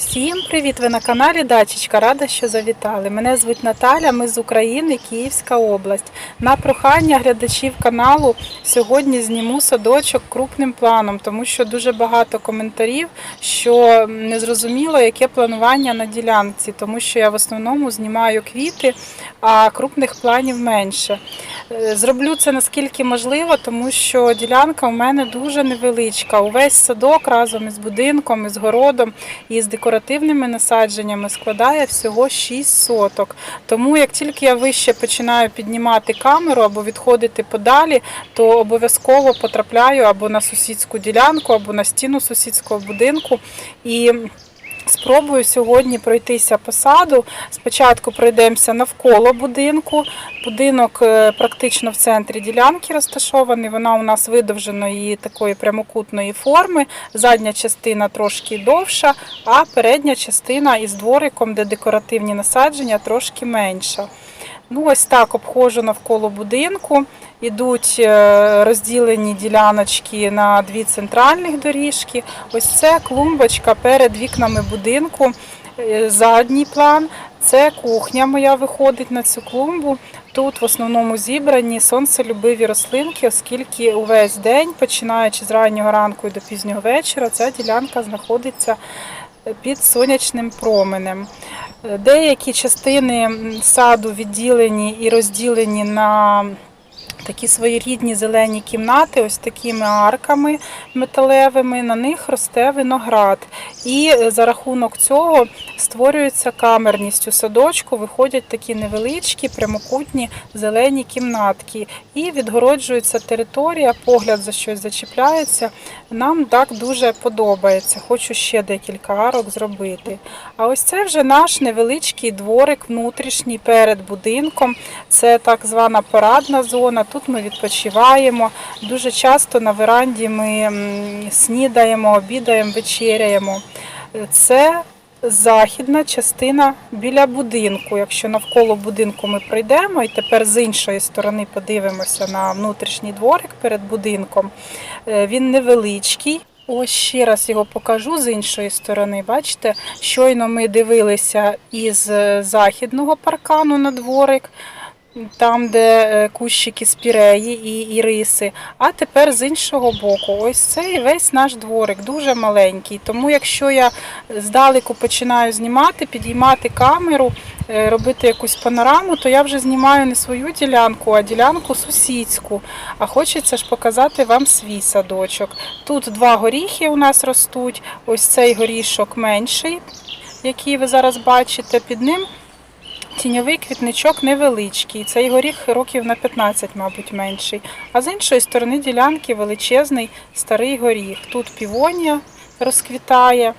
Всім привіт! Ви на каналі Дачечка. Рада, що завітали. Мене звуть Наталя, ми з України, Київська область. На прохання глядачів каналу сьогодні зніму садочок крупним планом, тому що дуже багато коментарів, що не зрозуміло, яке планування на ділянці, тому що я в основному знімаю квіти, а крупних планів менше. Е, Зроблю це наскільки можливо, тому що ділянка у мене дуже невеличка. Увесь садок разом із будинком, із городом і з декоративними насадженнями складає всього 6 соток. Тому як тільки я вище починаю піднімати камеру або відходити подалі, то обов'язково потрапляю або на сусідську ділянку, або на стіну сусідського будинку. І Спробую сьогодні пройтися по саду. Спочатку пройдемося навколо будинку. Будинок е, практично в центрі ділянки розташований. Вона у нас видовженої такої прямокутної форми. Задня частина трошки довша, а передня частина із двориком, де декоративні насадження, трошки менша. Ну, ось так обходжу навколо будинку. Ідуть е, розділені діляночки на дві центральних доріжки. Ось це клумбочка перед вікнами будинку. Е, Задній план. Це кухня моя виходить на цю клумбу. Тут в основному зібрані сонцелюбиві рослинки, оскільки увесь день, починаючи з раннього ранку і до пізнього вечора, ця ділянка знаходиться під сонячним променем. Е, Деякі частини саду відділені і розділені на такі своєрідні зелені кімнати, ось такими арками металевими. На них росте виноград. І е, за рахунок цього створюється камерність у садочку, виходять такі невеличкі прямокутні зелені кімнатки. І відгороджується територія, погляд за щось зачіпляється. Нам так дуже подобається. Хочу ще декілька арок зробити. А ось це вже наш невеличкий дворик внутрішній перед будинком. Це так звана парадна зона. Тут ми відпочиваємо. Дуже часто на веранді ми снідаємо, обідаємо, вечеряємо. Це західна частина біля будинку. Якщо навколо будинку ми пройдемо і тепер з іншої сторони подивимося на внутрішній дворик перед будинком, Е, він невеличкий. Ось ще раз його покажу з іншої сторони. Бачите, щойно ми дивилися із е, західного паркану на дворик, там, де е, кущики спіреї і іриси. А тепер з іншого боку, ось цей весь наш дворик дуже маленький. Тому якщо я здалеку починаю знімати, підіймати камеру, е, робити якусь панораму, то я вже знімаю не свою ділянку, а ділянку сусідську. А хочеться ж показати вам свій садочок. Тут два горіхи у нас ростуть. Ось цей горішок менший, який ви зараз бачите, під ним. Тіньовий квітничок невеличкий. Цей горіх років на 15, мабуть, менший. А з іншої сторони ділянки величезний старий горіх. Тут півонія розквітає.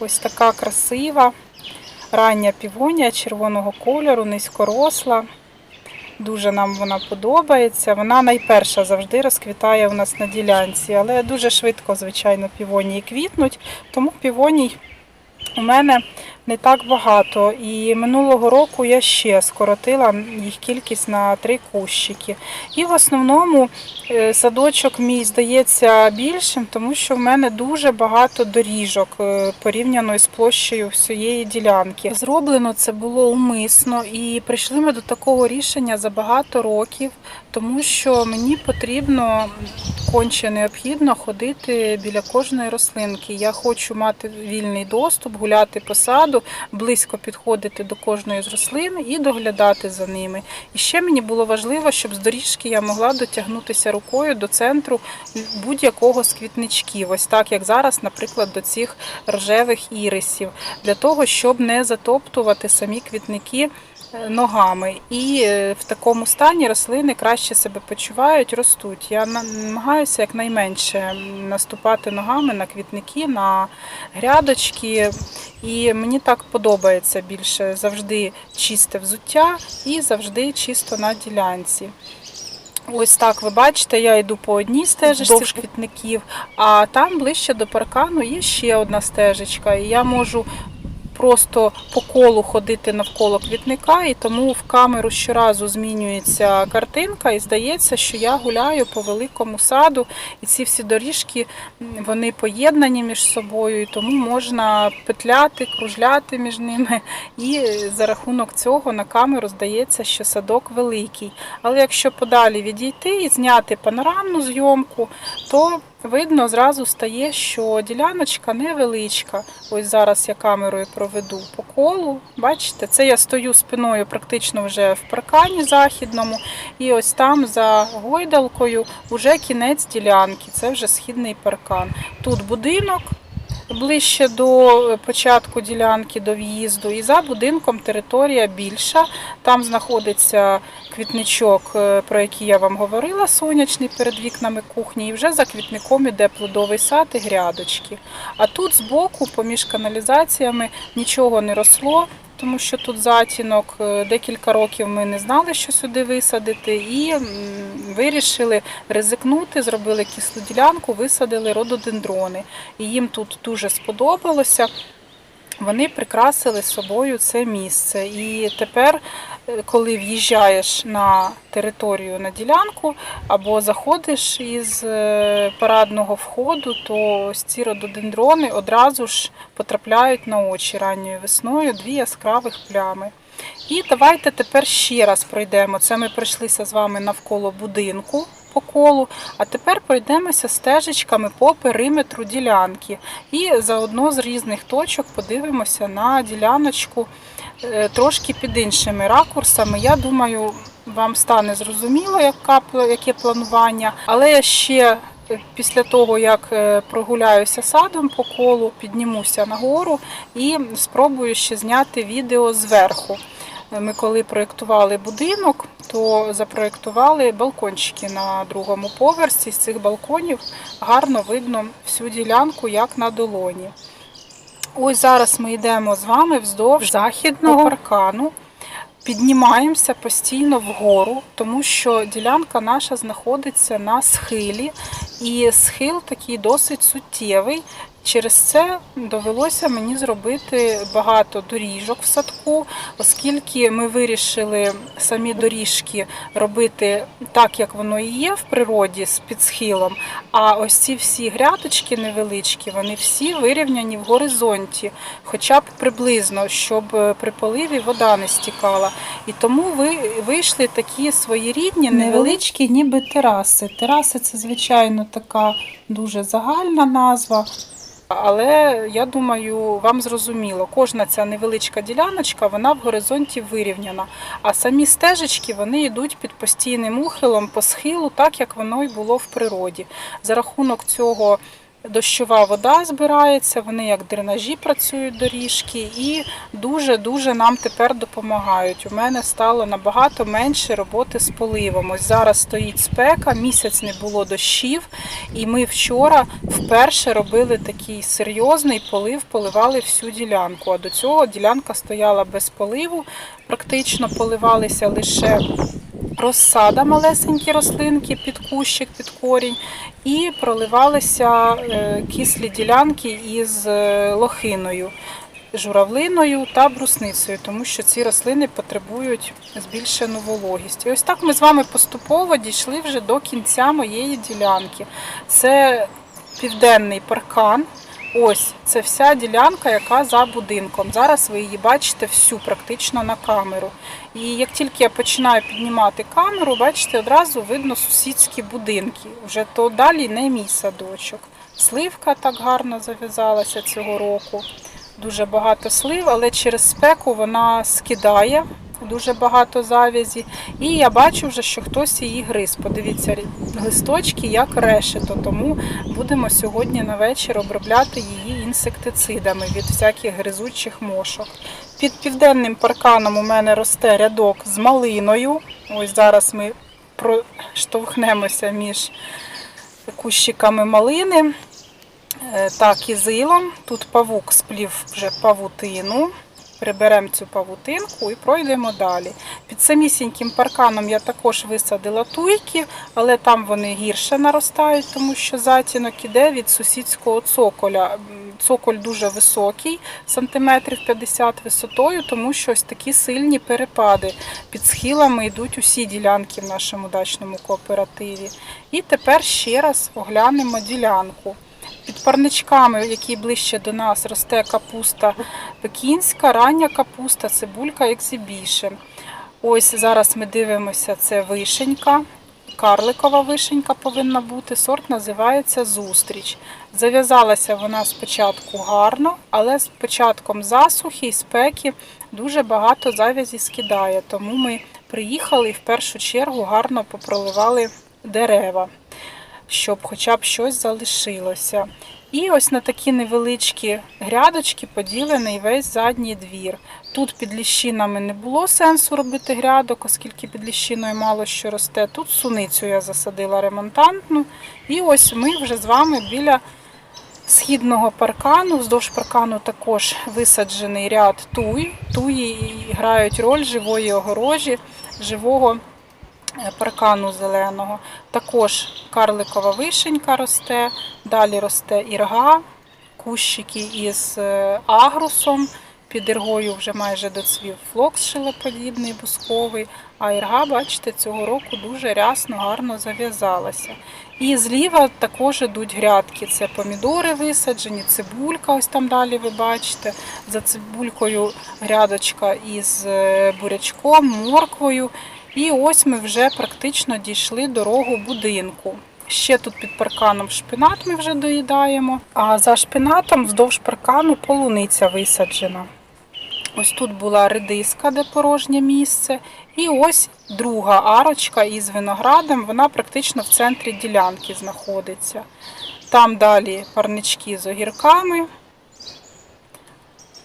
Ось така красива. Рання півонія червоного кольору, низькоросла. Дуже нам вона подобається. Вона найперша завжди розквітає у нас на ділянці, але дуже швидко, звичайно, півонії квітнуть, тому півоній у мене не так багато. І минулого року я ще скоротила їх кількість на три кущики. І в основному е, садочок мій здається більшим, тому що в мене дуже багато доріжок е, порівняно з площею всієї ділянки. Зроблено це було умисно, і прийшли ми до такого рішення за багато років, тому що мені потрібно конче необхідно ходити біля кожної рослинки. Я хочу мати вільний доступ, гуляти по саду, близько підходити до кожної з рослин і доглядати за ними. І ще мені було важливо, щоб з доріжки я могла дотягнутися рукою до центру будь-якого з квітничків, ось так як зараз, наприклад, до цих рожевих ірисів, для того, щоб не затоптувати самі квітники ногами. І е, в такому стані рослини краще себе почувають, ростуть. Я намагаюся якнайменше наступати ногами на квітники, на грядочки. І мені так подобається більше завжди чисте взуття і завжди чисто на ділянці. Ось так ви бачите, я йду по одній стежечці вздовж квітників, а там ближче до паркану є ще одна стежечка. І я можу просто по колу ходити навколо квітника, і тому в камеру щоразу змінюється картинка, і здається, що я гуляю по великому саду, і ці всі доріжки вони поєднані між собою, і тому можна петляти, кружляти між ними. І за рахунок цього на камеру здається, що садок великий. Але якщо подалі відійти і зняти панорамну зйомку, то видно зразу стає, що діляночка невеличка. Ось зараз я камерою проведу по колу. Бачите, це я стою спиною практично вже в паркані західному, і ось там за гойдалкою вже кінець ділянки. Це вже східний паркан. Тут будинок. Ближче до початку ділянки до в'їзду, і за будинком територія більша. Там знаходиться квітничок, е, про який я вам говорила, сонячний перед вікнами кухні, і вже за квітником іде плодовий сад і грядочки. А тут збоку, поміж каналізаціями, нічого не росло, тому що тут затінок. Е, Декілька років ми не знали, що сюди висадити, і вирішили ризикнути, зробили кислу ділянку, висадили рододендрони. І їм тут дуже сподобалося. Вони прикрасили собою це місце. І тепер, е, коли в'їжджаєш на територію на ділянку або заходиш із е, парадного входу, то ось ці рододендрони одразу ж потрапляють на очі ранньою весною дві яскравих плями. І давайте тепер ще раз пройдемо. Це ми пройшлися з вами навколо будинку по колу, а тепер пройдемося стежечками по периметру ділянки. І заодно з різних точок подивимося на діляночку е, трошки під іншими ракурсами. Я думаю, вам стане зрозуміло, яке планування, але я ще. е, Після того, як е, прогуляюся садом по колу, піднімуся нагору і спробую ще зняти відео зверху. Ми коли проєктували будинок, то запроєктували балкончики на другому поверсі. З цих балконів гарно видно всю ділянку, як на долоні. Ось зараз ми йдемо з вами вздовж західного паркану. Піднімаємося постійно вгору, тому що ділянка наша знаходиться на схилі, і схил такий досить суттєвий. Через це довелося мені зробити багато доріжок в садку, оскільки ми вирішили самі доріжки робити так, як воно і є в природі з під схилом. А ось ці всі грядочки невеличкі, вони всі вирівняні в горизонті, хоча б приблизно, щоб е, при поливі вода не стікала. І тому ви вийшли такі своєрідні, невеличкі, ніби тераси. Тераси це, звичайно, така дуже загальна назва. Але я думаю, вам зрозуміло, кожна ця невеличка діляночка, вона в горизонті вирівняна. А самі стежечки вони йдуть під постійним ухилом по схилу, так як воно й було в природі. За рахунок цього дощова вода збирається, вони як дренажі працюють доріжки і дуже-дуже нам тепер допомагають. У мене стало набагато менше роботи з поливом. Ось зараз стоїть спека, місяць не було дощів, і ми вчора вперше робили такий серйозний полив, поливали всю ділянку. А до цього ділянка стояла без поливу, практично поливалися лише розсада, малесенькі рослинки під кущик, під корінь, і проливалися е, кислі ділянки із е, лохиною. Журавлиною та брусницею, тому що ці рослини потребують збільшену вологість. І ось так ми з вами поступово дійшли вже до кінця моєї ділянки. Це південний паркан. Ось це вся ділянка, яка за будинком. Зараз ви її бачите всю практично на камеру. І як тільки я починаю піднімати камеру, бачите, одразу видно сусідські будинки. Вже то далі не мій садочок. Сливка так гарно зав'язалася цього року. Дуже багато слив, але через спеку вона скидає дуже багато завязі. І я бачу вже, що хтось її гриз. Подивіться, листочки як решето. Тому будемо сьогодні на вечір обробляти її інсектицидами від всяких гризучих мошок. Під південним парканом у мене росте рядок з малиною. Ось зараз ми проштовхнемося між кущиками малини е, та кізилом. Тут павук сплів вже павутину. Приберемо цю павутинку і пройдемо далі. Під самісіньким парканом я також висадила туйки, але там вони гірше наростають, тому що затінок іде від сусідського цоколя. Цоколь дуже високий, сантиметрів 50 висотою, тому що ось такі сильні перепади. Під схилами йдуть усі ділянки в нашому дачному кооперативі. І тепер ще раз оглянемо ділянку. Під парничками, які ближче до нас, росте капуста пекінська, рання капуста, цибулька екзибішн. Ось зараз ми дивимося, це вишенька. Карликова вишенька повинна бути. Сорт називається Зустріч. Зав'язалася вона спочатку гарно, але з початком засухи і спеки дуже багато завязі скидає. Тому ми приїхали і в першу чергу гарно попроливали дерева, щоб хоча б щось залишилося. І ось на такі невеличкі грядочки поділений весь задній двір. Тут під ліщинами не було сенсу робити грядок, оскільки під ліщиною мало що росте. Тут суницю я засадила ремонтантну. І ось ми вже з вами біля східного паркану. Вздовж паркану також висаджений ряд туй. Туї грають роль живої огорожі, живого паркану зеленого. Також карликова вишенька росте, далі росте ірга, кущики із е, агрусом. Під іргою вже майже доцвів флокс шилоподібний, бусковий. А ірга, бачите, цього року дуже рясно, гарно зав'язалася. І зліва також ідуть грядки. Це помідори висаджені, цибулька, ось там далі ви бачите. За цибулькою грядочка із е, бурячком, морквою. І ось ми вже практично дійшли дорогу будинку. Ще тут під парканом шпинат ми вже доїдаємо. А за шпинатом вздовж паркану полуниця висаджена. Ось тут була редиска, де порожнє місце. І ось друга арочка із виноградом, вона практично в центрі ділянки знаходиться. Там далі парнички з огірками.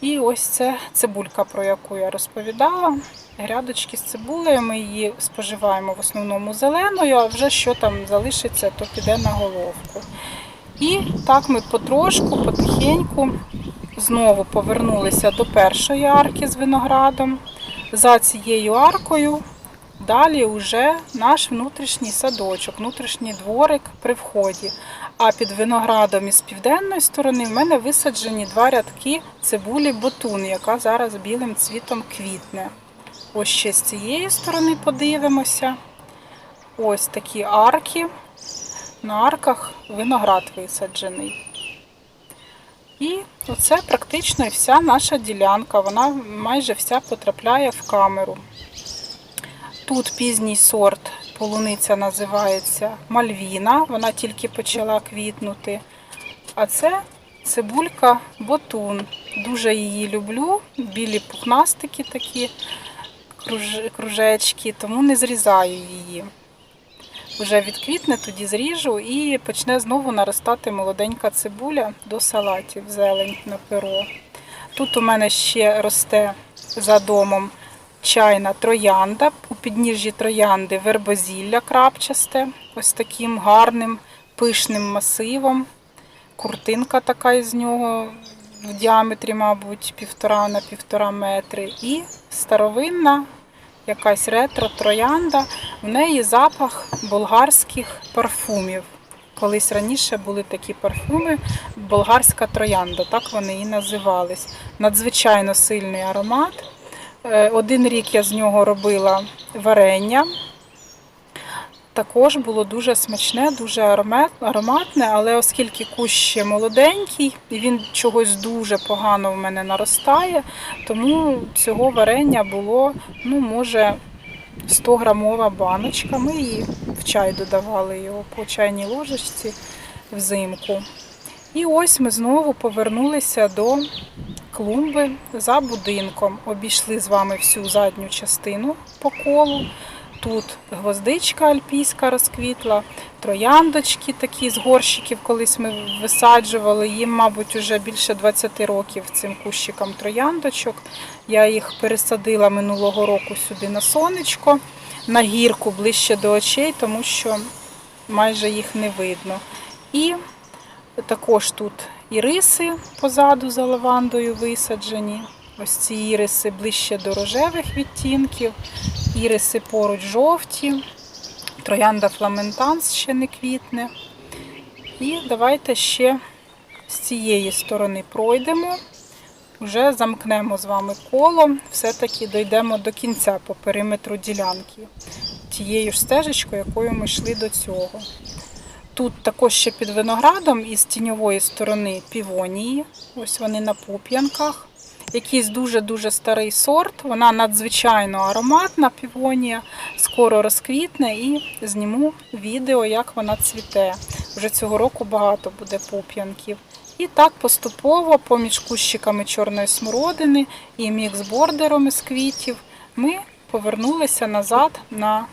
І ось це цибулька, про яку я розповідала. Грядочки з цибулею, ми її споживаємо в основному зеленою, а вже що там залишиться, то піде на головку. І так ми потрошку, потихеньку знову повернулися до першої арки з виноградом. За цією аркою далі вже наш внутрішній садочок, внутрішній дворик при вході. А під виноградом із південної сторони в мене висаджені два рядки цибулі ботун, яка зараз білим цвітом квітне. Ось ще з цієї сторони подивимося. Ось такі арки. На арках виноград висаджений. І оце практично вся наша ділянка. Вона майже вся потрапляє в камеру. Тут пізній сорт полуниця називається Мальвіна, вона тільки почала квітнути. А це цибулька ботун. Дуже її люблю. Білі пухнастики такі кружечки, тому не зрізаю її. Вже відквітне, тоді зріжу і почне знову наростати молоденька цибуля до салатів, зелень на перо. Тут у мене ще росте за домом чайна троянда. У підніжжі троянди вербозілля крапчасте, ось таким гарним пишним масивом. Куртинка така із нього в діаметрі, мабуть, півтора на півтора метри. І старовинна якась ретро-троянда. В неї запах болгарських парфумів. Колись раніше були такі парфуми, болгарська троянда, так вони і називались. Надзвичайно сильний аромат. Е, Один рік я з нього робила варення. Також було дуже смачне, дуже ароматне, але оскільки кущ ще молоденький, і він чогось дуже погано в мене наростає, тому цього варення було, ну, може, 100 грамова баночка. Ми її в чай додавали його по чайній ложечці взимку. І ось ми знову повернулися до клумби за будинком. Обійшли з вами всю задню частину по колу. Тут гвоздичка альпійська розквітла, трояндочки такі з горщиків, колись ми висаджували. Їм, мабуть, вже більше 20 років цим кущикам трояндочок. Я їх пересадила минулого року сюди на сонечко, на гірку ближче до очей, тому що майже їх не видно. І також тут іриси позаду за лавандою висаджені. Ось ці іриси ближче до рожевих відтінків, іриси поруч жовті, троянда фламентанс ще не квітне. І давайте ще з цієї сторони пройдемо. Вже замкнемо з вами коло, все-таки дійдемо до кінця по периметру ділянки. Тією ж стежечкою, якою ми йшли до цього. Тут також ще під виноградом із тіньової сторони півонії. Ось вони на пуп'янках. Якийсь дуже-дуже старий сорт. Вона надзвичайно ароматна півонія, скоро розквітне і зніму відео, як вона цвіте. Вже цього року багато буде пуп'янків. І так поступово поміж кущиками чорної смородини і мікс-бордером із квітів ми повернулися назад на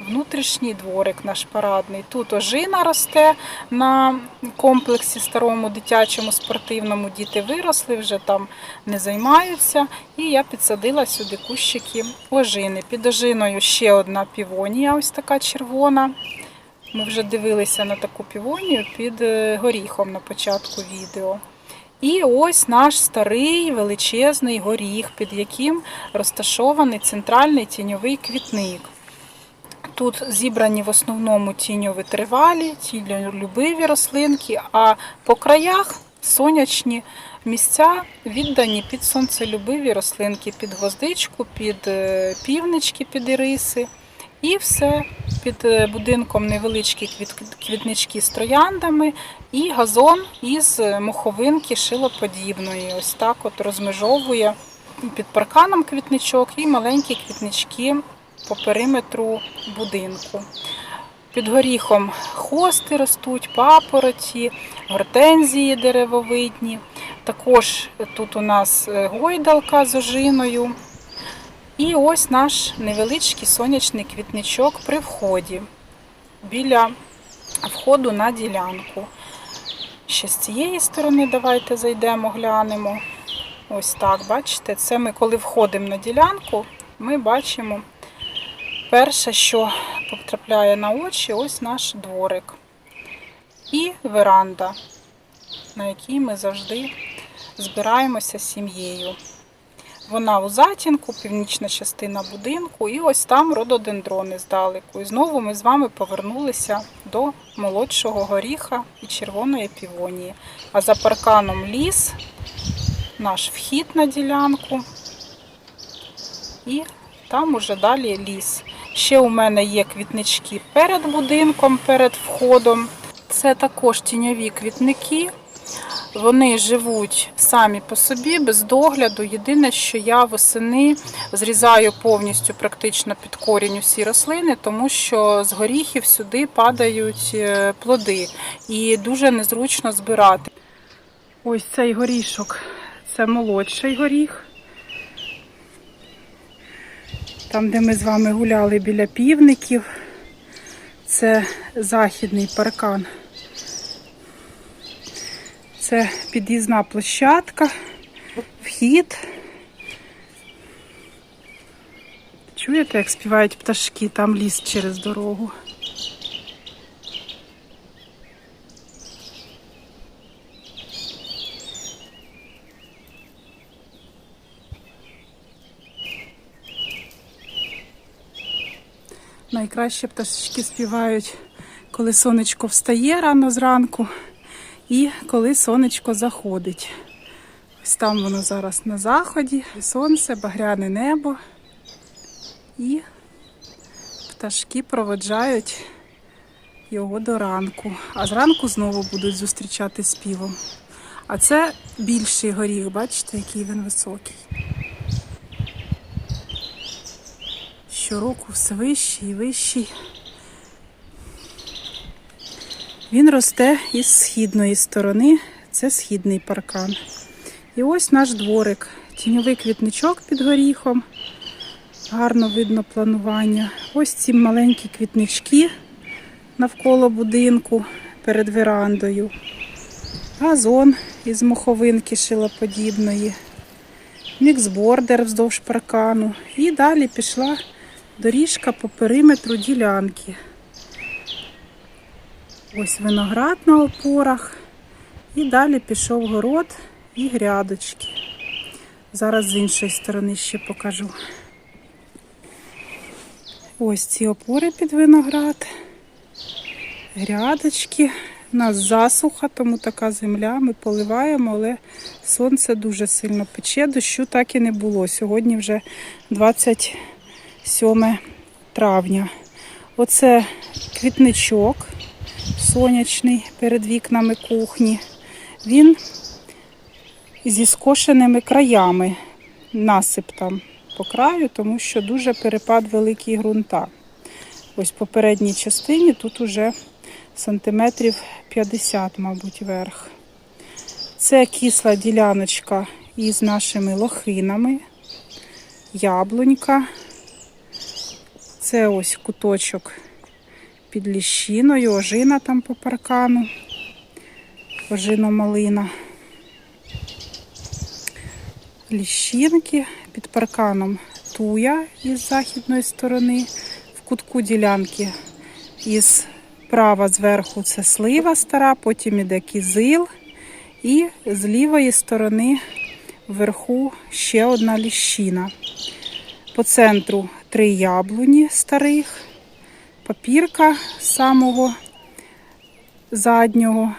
внутрішній дворик наш парадний. Тут ожина росте на комплексі старому дитячому спортивному. Діти виросли, вже там не займаються. І я підсадила сюди кущики ожини. Під ожиною ще одна півонія, ось така червона. Ми вже дивилися на таку півонію під е, горіхом на початку відео. І ось наш старий величезний горіх, під яким розташований центральний тіньовий квітник. Тут зібрані в основному тіньові тривалі, тіньолюбиві рослинки, а по краях сонячні місця віддані під сонцелюбиві рослинки, під гвоздичку, під е, півнички, під іриси. І все під е, будинком невеличкі квітнички з трояндами і газон із моховинки шилоподібної. Ось так от розмежовує під парканом квітничок і маленькі квітнички по периметру будинку. Під горіхом хости ростуть, папороті, гортензії деревовидні. Також тут у нас е, гойдалка з ожиною. І ось наш невеличкий сонячний квітничок при вході біля входу на ділянку. Ще з цієї сторони давайте зайдемо, глянемо. Ось так, бачите, це ми коли входимо на ділянку, ми бачимо перше, що потрапляє на очі, ось наш дворик. І веранда, на якій ми завжди збираємося з сім'єю. Вона у затінку, північна частина будинку, і ось там рододендрони здалеку. І знову ми з вами повернулися до молодшого горіха і червоної півонії. А за парканом ліс, наш вхід на ділянку. І там уже далі ліс. Ще у мене є квітнички перед будинком, перед входом. Це також тіньові квітники. Вони живуть самі по собі, без догляду. Єдине, що я восени зрізаю повністю практично під корінь усі рослини, тому що з горіхів сюди падають е, плоди і дуже незручно збирати. Ось цей горішок це молодший горіх. Там, де ми з вами гуляли біля півників, це західний паркан. Це під'їзна площадка, вхід. Чуєте, як співають пташки, там ліс через дорогу. Найкраще пташечки співають, коли сонечко встає рано зранку і коли сонечко заходить. Ось там воно зараз на заході, сонце, багряне небо. І пташки проводжають його до ранку. А зранку знову будуть зустрічати співом. А це більший горіх, бачите, який він високий. Щороку все вищий і вищий. Він росте із східної сторони, це східний паркан. І ось наш дворик. Тіньовий квітничок під горіхом. Гарно видно планування. Ось ці маленькі квітнички навколо будинку перед верандою. Газон із моховинки шилоподібної. Міксбордер вздовж паркану. І далі пішла доріжка по периметру ділянки. Ось виноград на опорах. І далі пішов город і грядочки. Зараз з іншої сторони ще покажу. Ось ці опори під виноград, грядочки. У нас засуха, тому така земля. Ми поливаємо, але сонце дуже сильно пече. Дощу так і не було. Сьогодні вже 27 травня. Оце квітничок сонячний перед вікнами кухні. Він зі скошеними краями. Насип там по краю, тому що дуже перепад великий ґрунта. Ось по передній частині тут уже сантиметрів 50, мабуть, верх. Це кисла діляночка із нашими лохинами, яблунька. Це ось куточок під ліщиною, ожина там по паркану, ожино-малина. Ліщинки під парканом туя із західної сторони, в кутку ділянки із права зверху це слива стара, потім іде кізил, і з лівої сторони вверху ще одна ліщина. По центру три яблуні старих, папірка самого заднього,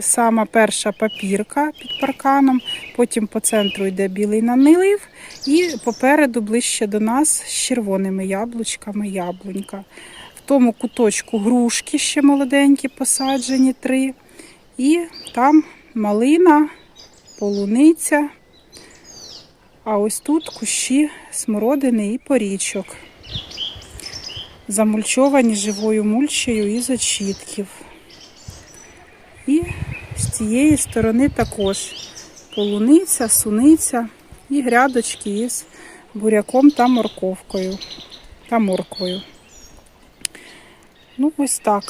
сама перша папірка під парканом, потім по центру йде білий нанилив, і попереду ближче до нас з червоними яблучками яблунька. В тому куточку грушки ще молоденькі посаджені три. І там малина, полуниця. А ось тут кущі смородини і порічок. Замульчовані живою мульчею із очітків. І з цієї сторони також полуниця, суниця і грядочки із буряком та морковкою та морквою. Ну, ось так.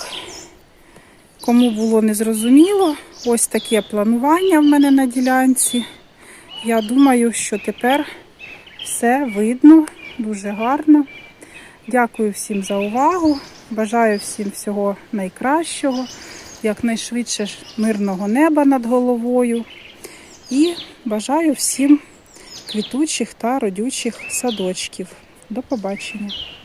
Кому було незрозуміло, ось таке планування в мене на ділянці. Я думаю, що тепер все видно дуже гарно. Дякую всім за увагу. Бажаю всім всього найкращого, якнайшвидше мирного неба над головою. І бажаю всім квітучих та родючих садочків. До побачення!